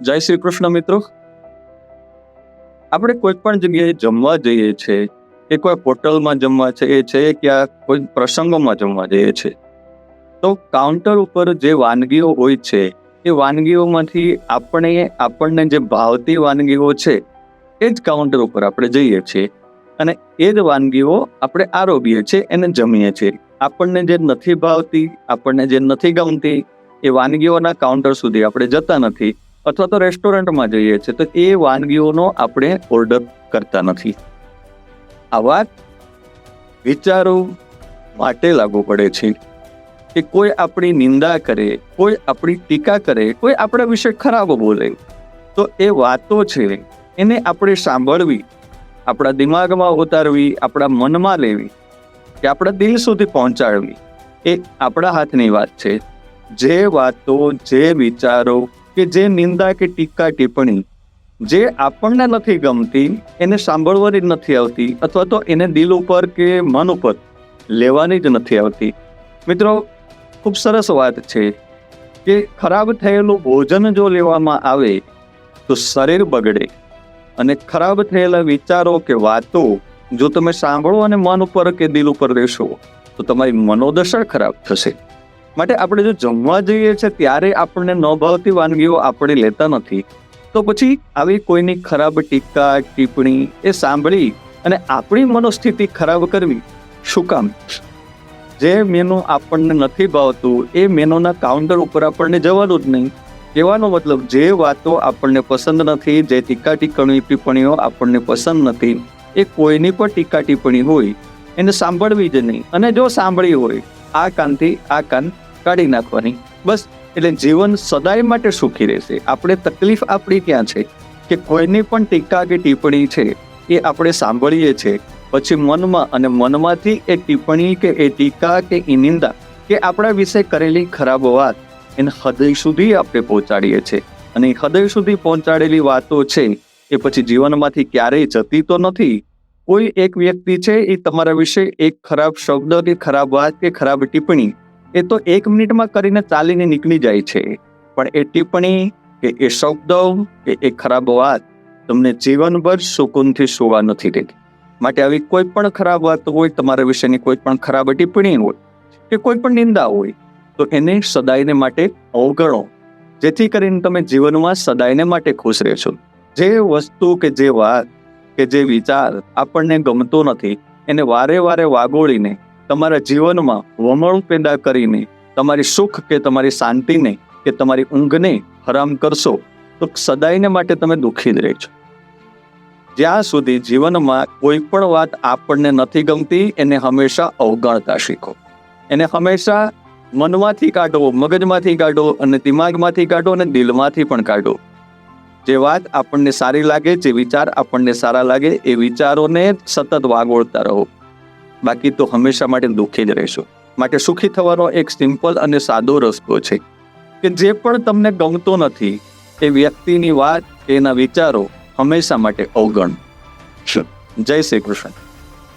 જય શ્રી કૃષ્ણ મિત્રો. આપણે કોઈ પણ જગ્યાએ જમવા જઈએ છે, કે કોઈ હોટલમાં જમવા જઈએ છે, કે આ કોઈ પ્રસંગોમાં જમવા જઈએ છે, તો કાઉન્ટર ઉપર જે વાનગીઓ હોય છે, એ વાનગીઓમાંથી આપણે, આપણને જે ભાવતી વાનગીઓ છે, એ જ કાઉન્ટર ઉપર આપણે જઈએ છીએ અને એ જ વાનગીઓ આપણે આરોગીએ છીએ એને જમીએ છીએ. આપણને જે નથી ભાવતી, આપણને જે નથી ગમતી, એ વાનગીઓના કાઉન્ટર સુધી આપણે જતા નથી. અથવા તો રેસ્ટોરન્ટમાં જઈએ છીએ, તો એ વાનગીઓનો આપણે ઓર્ડર કરતા નથી. આ વાત વિચારો માટે લાગુ પડે છે કે કોઈ આપણી નિંદા કરે, કોઈ આપણી ટીકા કરે, કોઈ આપણા વિશે ખરાબ બોલે, તો એ વાતો છે એને આપણે સાંભળવી, આપણા દિમાગમાં ઉતારવી, આપણા મનમાં લેવી, કે આપણા દિલ સુધી પહોંચાડવી, એ આપણા હાથની વાત છે. જે વાતો, જે વિચારો કે જે નિંદા કે ટીકા ટિપ્પણી જે આપણને નથી ગમતી, એને સાંભળવાની જ નથી આવતી અથવા તો એને દિલ ઉપર કે મન ઉપર લેવાની જ નથી આવતી. મિત્રો, ખૂબ સરસ વાત છે કે ખરાબ થયેલું ભોજન જો લેવામાં આવે, તો શરીર બગડે અને ખરાબ થયેલા વિચારો કે વાતો જો તમે સાંભળો અને મન ઉપર કે દિલ ઉપર લેશો, તો તમારી મનોદશા ખરાબ થશે. માટે આપણે જો જમવા જઈએ છીએ ત્યારે આપણને ન ભાવતી વાનગીઓ આપણે લેતા નથી. તો પછી આવી કોઈની ખરાબ ટીકા, ટિપ્પણી એ સાંભળી અને આપણી મનોસ્થિતિ ખરાબ કરવી શું કામ? જે મેનુ આપણને નથી ભાવતું, એ મેનુના કાઉન્ટર ઉપર આપણને જવાનું જ નહીં. કહેવાનો મતલબ જે વાતો આપણને પસંદ નથી, જે ટીકા ટિપ્પણી ટિપ્પણીઓ આપણને પસંદ નથી, એ કોઈની પણ ટીકા ટિપ્પણી હોય, એને સાંભળવી જ નહીં. અને જો સાંભળી હોય, આ કાનથી આ કાન કાઢી નાખવાની. બસ, એટલે જીવન સદાય માટે સુખી રહેશે. આપણે તકલીફ આપણી ક્યાં છે? કે કોઈની પણ ટીકા કે ટિપ્પણી છે, એ આપણે સાંભળીએ છીએ પછી મનમાં અને મનમાંથી એ ટિપ્પણી કે એ ટીકા કે એ નિંદા કે આપણા વિશે કરેલી ખરાબ વાત, એને હૃદય સુધી આપણે પહોંચાડીએ છીએ અને હૃદય સુધી પહોંચાડેલી વાતો છે, એ પછી જીવનમાંથી ક્યારેય જતી તો નથી. કોઈ એક વ્યક્તિ છે, એ તમારા વિશે એક ખરાબ શબ્દ કે ખરાબ વાત કે ખરાબ ટિપ્પણી એ તો એક મિનિટમાં કરીને ચાલીને નીકળી જાય છે. પણ એ ટિપ્પણી કે એ શબ્દ કે એ ખરાબ વાત તમને જીવનભર સુકૂનથી સુવા નથી દેતી. માટે આવી કોઈ પણ ખરાબ વાત હોય, તમારા વિશેની કોઈ પણ ખરાબ ટિપ્પણી હોય કે કોઈ પણ નિંદા હોય, તો એને સદાયને માટે અવગણો. જેથી કરીને તમે જીવનમાં સદાયને માટે ખુશ રહેશો. જે વસ્તુ કે જે વાત કે જે વિચાર આપણને ગમતો નથી, એને વારે વારે વાગોળીને તમારા જીવનમાં વમળ પેદા કરીને, તમારી સુખ કે તમારી શાંતિને કે તમારી ઊંઘને હરામ કરશો, તો સદાયને માટે તમે દુઃખી જ રહેશો જ્યાં સુધી જીવનમાં કોઈ પણ વાત આપણને નથી ગમતી, એને હંમેશા અવગણતા શીખો. એને હંમેશા મનમાંથી કાઢો, મગજમાંથી કાઢો અને દિમાગમાંથી કાઢો અને દિલમાંથી પણ કાઢો. જે વાત આપણને સારી લાગે, જે વિચાર આપણને સારા લાગે, એ વિચારોને સતત વાગોળતા રહો. બાકી તો હંમેશા માટે દુઃખી જ રહેશો. માટે સુખી થવાનો એક સિમ્પલ અને સાદો રસ્તો છે કે જે પણ તમને ગમતો નથી એ વ્યક્તિની વાત એના વિચારો હંમેશા માટે અવગણ. જય શ્રી કૃષ્ણ.